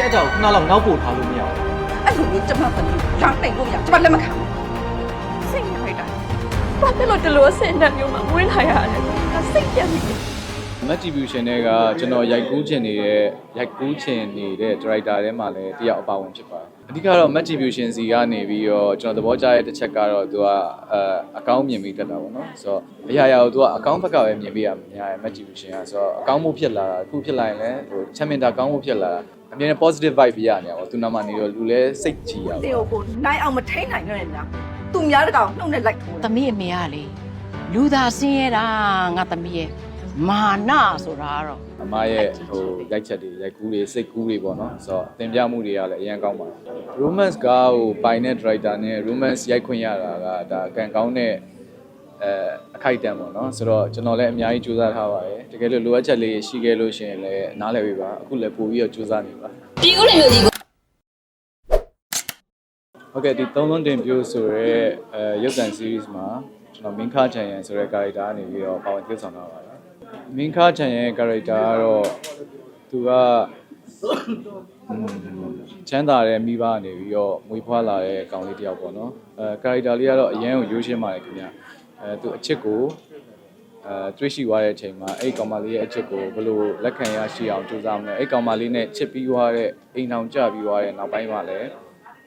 ရဲ့အကြောင်းခဏလောက်နောက်ပို့ထားလို့မရဘူးအဲ့လိုမျိုးကျမသမီးကိုရောင်းနိုင်လို့မရကျမလက်မခံဘူးစိတ်ခိုက်တာဘာဖြစ်လို့ဒီလိုအဆင်တန်းမျိုးမှာမွေးလာရလဲငါစိတ်ပြတ်နေတယ် Matribution တွေကကျွန်တော်ရိုက်ကူးချင်နေတဲ့ရိုက်ကူးချင်နေတဲ့ director ထဲမှာလည်းတယောက်အပါဝင်ဖြစ်ပါတယ် အဓိကတော့ Matribution စီကနေပြီးတော့ကျွန်တော်သဘောကျတဲ့တစ်ချက်ကတော့သူကအဲအကောင့်မြင်ပြီးတက်တာပေါ့နော်ဆိုတော့အရာရာကိုသူကအကောင့်ဘက်ကပဲမြင်ပြီးရမှာများတယ် Matribution ကဆိုတော့အကောင့်မှုဖြစ်လာတာအခုဖြစ်လာရင်လည်းဟိုချမ်းမင်တာကောင်းမှုဖြစ်လာတာအမြဲတမ်း positive vibe ပြရနေတာပေါ့သူနာမနေတော့လူလည်းစိတ်ကြည်ရပါတေကိုကိုနိုင်အောင်မထိန်နိုင်တော့နဲ့များသူများတကောင်နှုတ်နဲ့လိုက်ထိုး။သမီးအမေကလေလူသာဆင်းရဲတာငါသမီးရဲ့ မာနဆိုတာကတော့အမရဲ့ဟိုရိုက်ချက်တွေရိုက်ကူးတွေစိတ်ကူးတွေပေါ့နော်ဆိုတော့သင်ပြမှုတွေကလည်းအရင်ကောင်းပါတယ် romance ကားကိုပိုင်တဲ့ director နဲ့ romance ရိုက်ခွင့်ရတာကဒါကံကောင်းတဲ့အဲအခိုက်အတန့်ပေါ့နော်ဆိုတော့ကျွန်တော်လည်းအများကြီးစူးစမ်းထားပါတယ်တကယ်လို့လိုအပ်ချက်လေးရှိခဲ့လို့ရှိရင်လည်းနားလည်ပေးပါအခုလည်းပို့ပြီးတော့စူးစမ်းနေပါပြည်ဦးလွင်မျိုးကြီးကိုဟုတ်ကဲ့ဒီသုံးလုံးတင်ပြိုးဆိုရဲအဲရုပ်သံ series မှာကျွန်တော်မင်းခါချန်ရန်ဆိုတဲ့ character ကနေပြီးတော့ပါဝင်သရုပ်ဆောင်ထားပါတယ် မင်းခါချန်ရန် character ကတော့သူကอืมချမ်းသာတဲ့မိဘကနေပြီးတော့မွေးဖွားလာတဲ့ကောင်လေးတယောက်ပေါ့နော်အဲ character လေးကတော့အရန်ကိုရိုးရှင်းပါတယ်ခင်ဗျအဲသူအချစ်ကိုအဲတွေ့ရှိသွားတဲ့အချိန်မှာအဲ့ဒီကောင်မလေးရဲ့အချစ်ကိုဘယ်လိုလက်ခံရရှိအောင်ကြိုးစားမလဲအဲ့ဒီကောင်မလေးနဲ့ချစ်ပြီးသွားတဲ့အိမ်အောင်ကြပြီးသွားတဲ့နောက်ပိုင်းမှာလည်း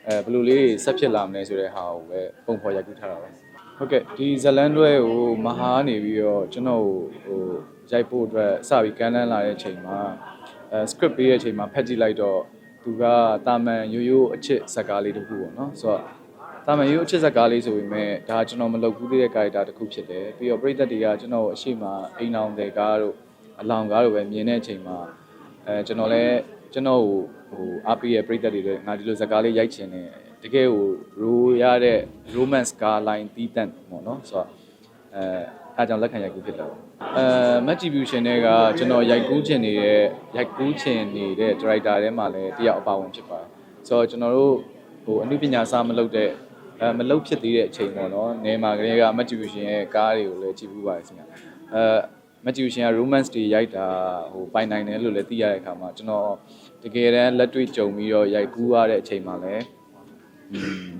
အဲဘယ်လိုလေးဆက်ဖြစ်လာမလဲဆိုတဲ့ဟာကိုပဲပုံဖော်ရိုက်ကူးထားတာပါဟုတ်ကဲ့ဒီဇလန်တွဲကိုမဟာနေပြီးတော့ကျွန်တော်ဟို ရိုက်ဖို့အတွက်စပြီးကမ်းလှမ်းလာတဲ့အချိန်မှာအဲ script ပေးတဲ့အချိန်မှာဖတ်ကြည့်လိုက်တော့သူကတာမန်ရိုးရိုးအချစ်ဇာတ်ကားလေးတစ်ခုပေါ့နော်ဆိုတော့တာမန်ရိုးရိုးအချစ်ဇာတ်ကားလေးဆိုပေမဲ့ဒါကျွန်တော်မလုပ်ဘူးသေးတဲ့ character တစ်ခုဖြစ်တယ်ပြီးတော့ပရိသတ်တွေကကျွန်တော်ကိုအရှိမအိမ်အောင်တဲ့ကားတို့အလောင်ကားတို့ပဲမြင်တဲ့အချိန်မှာအဲကျွန်တော်လည်းကျွန်တော်ကိုဟိုအားပေးရဲ့ပရိသတ်တွေလည်းငါဒီလိုဇာတ်ကားလေးရိုက်ချင်တယ်တကယ်ကိုရိုးရတဲ့ romance ကား line တီးတန့်ပေါ့နော်ဆိုတော့အဲ အားကြောင့်လက်ခံရိုက်ကူးဖြစ်တယ်ပေါ့အဲ Matribution တွေကကျွန်တော်ရိုက်ကူးချင်နေတဲ့ရိုက်ကူးချင်နေတဲ့ director ထဲမှာလည်းတယောက်အပါဝင်ဖြစ်ပါတယ်ဆိုတော့ကျွန်တော်တို့ဟိုအနုပညာစာမလုပ်တဲ့အဲမလုပ်ဖြစ်သေးတဲ့အချိန်ပေါ့နော်နေမှာကလေးက Matribution ရဲ့ကားတွေကိုလည်းကြည့်ဘူးပါတယ်ခင်ဗျအဲ Matribution က romance တွေရိုက်တာဟိုပိုင်နိုင်တယ်လို့လည်းသိရတဲ့အခါမှာကျွန်တော်တကယ်တမ်းလက်တွေ့ကြုံပြီးတော့ရိုက်ကူးရတဲ့အချိန်မှာလည်းอืม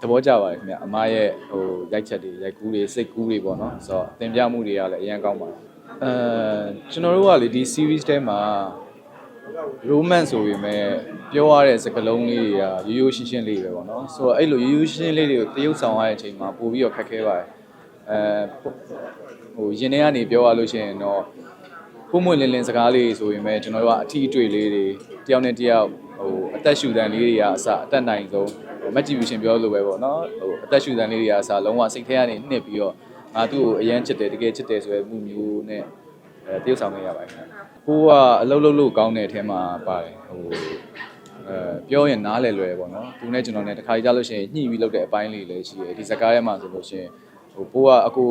သဘောကျပါတယ်ခင်ဗျအမရဲ့ဟိုရိုက်ချက်တွေရိုက်ကူးတွေစိတ်ကူးတွေပေါ့နော်ဆိုတော့သင်ပြမှုတွေကလည်းအရင်ကောင်းပါတယ်အဲကျွန်တော်တို့ကလေဒီ series ထဲမှာ romance ဆိုပေမဲ့ပြောရတဲ့စကားလုံးလေးတွေကရိုးရိုးရှင်းရှင်းလေးပဲပေါ့နော်ဆိုတော့အဲ့လိုရိုးရိုးရှင်းရှင်းလေးတွေကိုတရုပ်ဆောင်ရတဲ့အချိန်မှာပို့ပြီးတော့ခက်ခဲပါတယ်အဲဟိုရင်ထဲကနေပြောရလို့ရှိရင်တော့ပုံမွင့်လင်းလင်းစကားလေးဆိုပေမဲ့ကျွန်တော်တို့ကအထီးအတွေ့လေးတွေတယောက်နဲ့တယောက်ဟိုအသက်ရှူတန်လေးတွေကအစအသက်နိုင်ဆုံး ဟို motivation ပြောလို့ပဲပေါ့နော်ဟိုအသက်ရှူတန်လေးတွေကအစလုံးဝစိတ်ထဲကနေနှစ်ပြီးတော့ငါသူ့ကိုအရန်ချစ်တယ်တကယ်ချစ်တယ်ဆိုရမှုမျိုးနဲ့အဲတရုပ်ဆောင်နေရပါတယ်ခင်ဗျကိုကအလုံးလုံးလို့ကောင်းတဲ့အထဲမှာပါတယ်ဟိုအဲပြောရင်နားလည်လွယ်ပေါ့နော်သူနဲ့ကျွန်တော်နဲ့တစ်ခါကြလို့ရှိရင်ညှိပြီးလုပ်တဲ့အပိုင်းလေးလည်းရှိတယ်ဒီဇကားထဲမှာဆိုလို့ရှိရင်ဟိုပိုးကအကို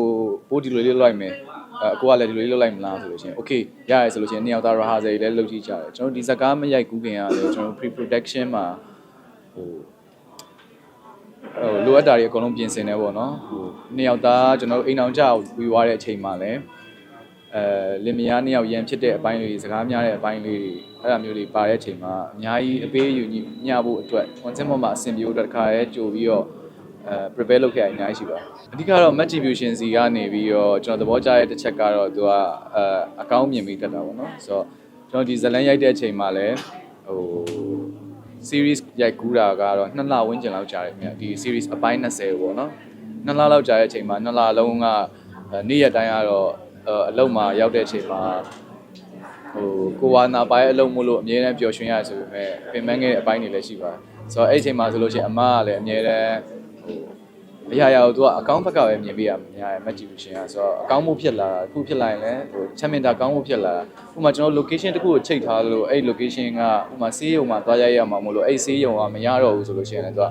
ပိုးဒီလိုလေးလုပ်လိုက်မယ်အဲအကိုကလည်းဒီလိုလေးလုပ်လိုက်မလားဆိုလို့ရှိရင် okay ရရဆိုလို့ရှိရင်နှစ်ယောက်သား rehearsal တွေလည်းလုပ်ကြည့်ကြတယ်ကျွန်တော်ဒီဇကားမရိုက်ကူးခင်ကလည်းကျွန်တော် pre production မှာဟို ဟိုလိုအပ်တာတွေအကုန်လုံးပြင်ဆင်နေပေါ့နော်ဟိုနှစ်ယောက်သားကျွန်တော်တို့အိမ်အောင်ကြဝီသွားတဲ့အချိန်မှာလည်းအဲလင်မယားနှစ်ယောက်ရန်ဖြစ်တဲ့အပိုင်းလေးတွေစကားများတဲ့အပိုင်းလေးတွေအဲ့ဒါမျိုးတွေပါတဲ့အချိန်မှာအများကြီးအပေးယူညီမျှဖို့အတွက် concept ပေါ်မှာအဆင်ပြေဖို့အတွက်တစ်ခါရဲကြိုပြီးတော့အဲ prepare လုပ်ခဲ့ရအများကြီးရှိပါတယ်အဓိကတော့ Matribution စီကနေပြီးတော့ကျွန်တော်သဘောကျတဲ့တစ်ချက်ကတော့သူကအဲအကောင်းမြင်ပြီးတက်တာပေါ့နော်ဆိုတော့ကျွန်တော်ဒီဇလန်ရိုက်တဲ့အချိန်မှာလည်းဟို series ရိုက်ကူးတာကတော့2လဝန်းကျင်လောက်ကြာတယ်ခင်ဗျဒီ series အပိုင်း20ပေါ့နော်2လလောက်ကြာတဲ့အချိန်မှာ2လလုံးကအဲနေ့ရက်တိုင်းကတော့အဲအလုံးမှာရောက်တဲ့အချိန်မှာဟိုကိုဝါနာပိုင်းအလုံးမို့လို့အမြဲတမ်းပျော်ရွှင်ရတယ်ဆိုပေမဲ့ပင်ပန်းခဲ့တဲ့အပိုင်းတွေလည်းရှိပါတယ်ဆိုတော့အဲ့ဒီအချိန်မှာဆိုလို့ရှိရင်အမကလည်းအမြဲတမ်းဟို အရာရာကိုသူကအကောင့်ဘက်ကပဲမြင်ပေးရမှာများတယ် motivation ကဆိုတော့အကောင့်မှုဖြစ်လာတာအခုဖြစ်လာရင်လည်းဟိုချမ်းမင်တာကောင်းမှုဖြစ်လာတာဥပမာကျွန်တော် location တစ်ခုကိုချိန်ထားလို့အဲ့ location ကဥပမာဆေးရုံမှာသွားရရမှာမို့လို့အဲ့ဆေးရုံကမရတော့ဘူးဆိုလို့ရှိရင်လည်းသူက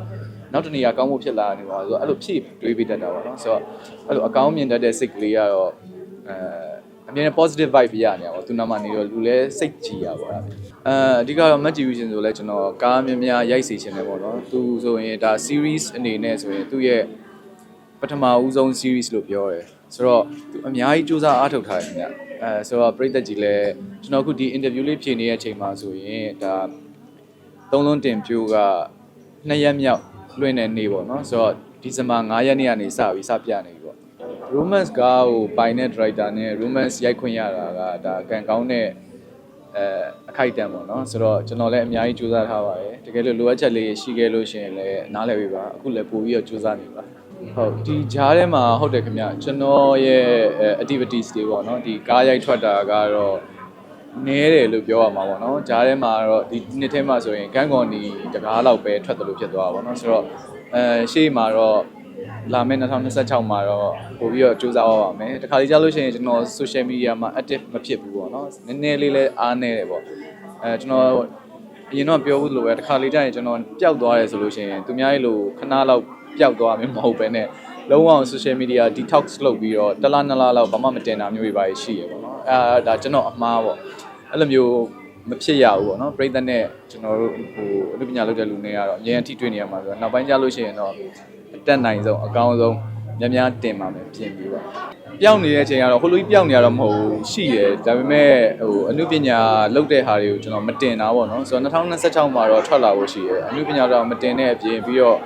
နောက်တနေရာကောင်းမှုဖြစ်လာနေပါဆိုတော့အဲ့လိုဖြည့်တွေးပေးတတ်တာပါနော်ဆိုတော့အဲ့လိုအကောင့်မြင်တတ်တဲ့စိတ်ကလေးကတော့အဲအမြဲတမ်း positive vibe ပြရနေတာပေါ့သူနာမနေတော့လူလည်းစိတ်ကြည်ရပါတာအဲအဓိကတော့ motivation ဆိုလဲကျွန်တော်ကားများများရိုက်စီချင်တယ်ပေါ့နော်သူဆိုရင်ဒါ series အနေနဲ့ဆိုရင်သူ့ရဲ့ ပထမဦးဆုံး series လို့ပြောတယ်ဆိုတော့သူအများကြီးစူးစမ်းအားထုတ်ထားတယ်ခင်ဗျအဲဆိုတော့ပရိသတ်ကြီးလည်းကျွန်တော်အခုဒီ interview လေးဖြေနေတဲ့အချိန်မှာဆိုရင်ဒါသုံးလုံးတင်ပြိုးကနှစ်ရက်မြောက်လွှင့်တဲ့နေ့ပေါ့နော်ဆိုတော့ဒီဇင်ဘာ9ရက်နေ့ကနေစပြီးစပြနေပြီပေါ့ romance ကားကိုပိုင်တဲ့ director နဲ့ romance ရိုက်ခွင့်ရတာကဒါကံကောင်းတဲ့အဲအခိုက်အတန့်ပေါ့နော်ဆိုတော့ကျွန်တော်လည်းအများကြီးကြိုးစားထားပါတယ်တကယ်လို့လိုအပ်ချက်လေးရှိခဲ့လို့ရှိရင်လည်းနားလည်ပေးပါအခုလည်းပို့ပြီးတော့ကြိုးစားနေပါ ဟုတ်ဒီဂျားထဲမှာဟုတ်တယ်ခင်ဗျကျွန်တော်ရဲ့အဲ activities တွေပေါ့နော်ဒီကားရိုက်ထွက်တာကတော့နည်းတယ်လို့ပြောရမှာပေါ့နော်ဂျားထဲမှာတော့ဒီနှစ်ထဲမှာဆိုရင်ကန်းကွန်ဒီတကားလောက်ပဲထွက်တယ်လို့ဖြစ်သွားတာပေါ့နော်ဆိုတော့အဲရှေ့မှာတော့လာမယ့်2026မှာတော့ပို့ပြီးတော့စူးစမ်းအောင်ပါမယ်။တခါလေးကြားလို့ရှိရင်ကျွန်တော် social media မှာ active မဖြစ်ဘူးပေါ့နော်။နည်းနည်းလေးလည်းအားနည်းတယ်ပေါ့။အဲကျွန်တော်အရင်တော့ပြောဘူးလို့ပဲတခါလေးကြားရင်ကျွန်တော်ပျောက်သွားတယ်ဆိုလို့ရှိရင်သူများရဲ့လိုခဏလောက် ပျောက်သွားမှာမဟုတ်ပဲနဲ့လုံးဝ social media detox လုပ်ပြီးတော့တစ်လားနှစ်လားလောက်ဘာမှမတင်တာမျိုးတွေပါရှိရပေါ့နော်။အဲဒါကျွန်တော်အမှားပေါ့။အဲ့လိုမျိုးမဖြစ်ရဘူးပေါ့နော်ပြိဿနဲ့ကျွန်တော်တို့ဟိုအမှုပညာလုပ်တဲ့လူတွေကတော့အရင်အထိတွေ့နေရမှာဆိုတော့နောက်ပိုင်းကျလို့ရှိရင်တော့အတက်နိုင်ဆုံးအကောင်းဆုံးများများတင်ပါမယ်ပြင်ပြီးပါပျောက်နေတဲ့အချိန်ကတော့ဟိုလိုကြီးပျောက်နေရတော့မဟုတ်ဘူးရှိတယ်ဒါပေမဲ့ဟိုအမှုပညာလုပ်တဲ့ဟာတွေကိုကျွန်တော်မတင်တာပေါ့နော်ဆိုတော့2026မှာတော့ထွက်လာဖို့ရှိတယ်အမှုပညာတော့မတင်တဲ့အပြင်ပြီးတော့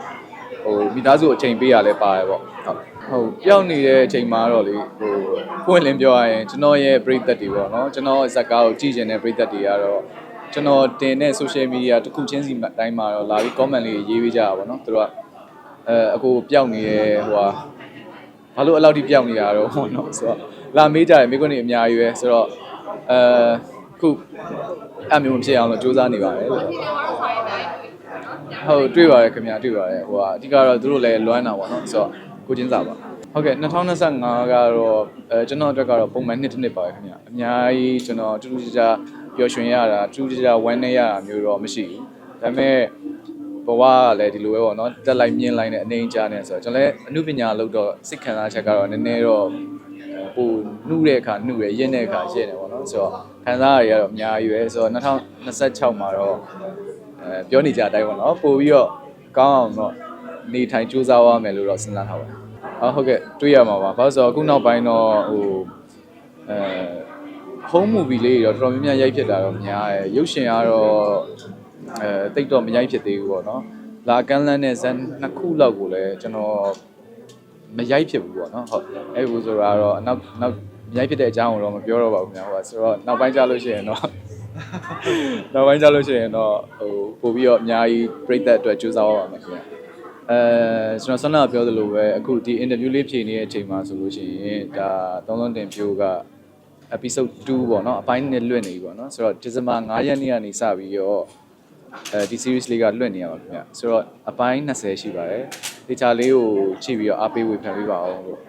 ဟိုမိသားစုအချိန်ပေးရလဲပါတယ်ပေါ့ဟုတ်ဟုတ်ပျောက်နေတဲ့အချိန်မှာတော့လေဟိုပွင့်လင်းပြောရရင်ကျွန်တော်ရဲ့ပရိသတ်တွေပေါ့နော်ကျွန်တော်ဇက်ကားကိုကြည့်ကျင်တဲ့ပရိသတ်တွေကတော့ကျွန်တော်တင်တဲ့ social media တစ်ခုချင်းစီတိုင်းမှာတော့လာပြီး comment လေးရေးပေးကြတာပေါ့နော်သူတို့ကအဲအခုပျောက်နေတဲ့ဟိုဟာဘာလို့အဲ့လောက်ထိပျောက်နေတာတော့ပေါ့နော်ဆိုတော့လာမေးကြတယ်မိခွန်းတွေအများကြီးပဲဆိုတော့အဲခုအမျိုးမဖြစ်အောင်လို့စူးစမ်းနေပါတယ်လို့ ဟုတ်တွေ့ပါတယ်ခင်ဗျာတွေ့ပါတယ်ဟိုဟာအဓိကတော့သူတို့လည်းလွမ်းတာပေါ့နော်ဆိုတော့ကိုချင်းစာပါဟုတ်ကဲ့2025ကတော့အဲကျွန်တော်အတွက်ကတော့ပုံမှန်နှစ်တစ်နှစ်ပါပဲခင်ဗျာအများကြီးကျွန်တော်တူတူကြကြပျော်ရွှင်ရတာတူတူကြကြဝမ်းနေရတာမျိုးတော့မရှိဘူးဒါပေမဲ့ဘဝကလည်းဒီလိုပဲပေါ့နော်တက်လိုက်မြင်လိုက်တဲ့အနေအကြားနဲ့ဆိုတော့ကျွန်တော်လည်းအမှုပညာလုပ်တော့စိတ်ခံစားချက်ကတော့နည်းနည်းတော့ဟိုနှုတဲ့အခါနှုရရင့်တဲ့အခါရင့်တယ်ပေါ့နော်ဆိုတော့ခံစားရရတော့အများကြီးပဲဆိုတော့2026မှာတော့အဲ ပြောနေကြအတိုင်းပေါ့နော်ပို့ပြီးတော့ကောင်းအောင်တော့နေထိုင်ကြိုးစားရမယ်လို့တော့စဉ်းစားထားပါတယ်အော်ဟုတ်ကဲ့တွေးရမှာပါဘာလို့ဆိုတော့အခုနောက်ပိုင်းတော့ဟိုအဲ home movie လေးတွေတော့တော်တော်များများရိုက်ဖြစ်တာတော့များတယ်ရုပ်ရှင်ကတော့အဲတိတ်တော့မရိုက်ဖြစ်သေးဘူးပေါ့နော်လာကန်းလန်းနဲ့ဇန်နှစ်ခုလောက်ကိုလည်းကျွန်တော်မရိုက်ဖြစ်ဘူးပေါ့နော်ဟုတ်အဲ့ဘူးဆိုတော့အနောက်နောက်မရိုက်ဖြစ်တဲ့အကြောင်းကိုတော့မပြောတော့ပါဘူးများဟိုကဆိုတော့နောက်ပိုင်းကြလို့ရှိရင်တော့ နောက်ပိုင်းကြလို့ရှိရင်တော့ဟိုပို့ပြီးတော့အများကြီးပြိသက်အတွက်ကြိုးစားရပါမယ်ခင်ဗျအဲကျွန်တော်ဆန္ဒပြောသလိုပဲအခုဒီ interview လေးဖြေနေတဲ့အချိန်မှာဆိုလို့ရှိရင်ဒါသုံးလုံးတင်ပြိုးက episode 2ပေါ့နော်အပိုင်းနဲ့လွတ်နေပြီပေါ့နော်ဆိုတော့ဒီဇင်ဘာ9ရက်နေ့ကနေစပြီးတော့အဲဒီ series လေးကလွတ်နေရပါခင်ဗျဆိုတော့အပိုင်း20ရှိပါတယ်တေချာလေးကိုချိန်ပြီးတော့အားပေးဝေဖန်ပေးပါအောင်လို့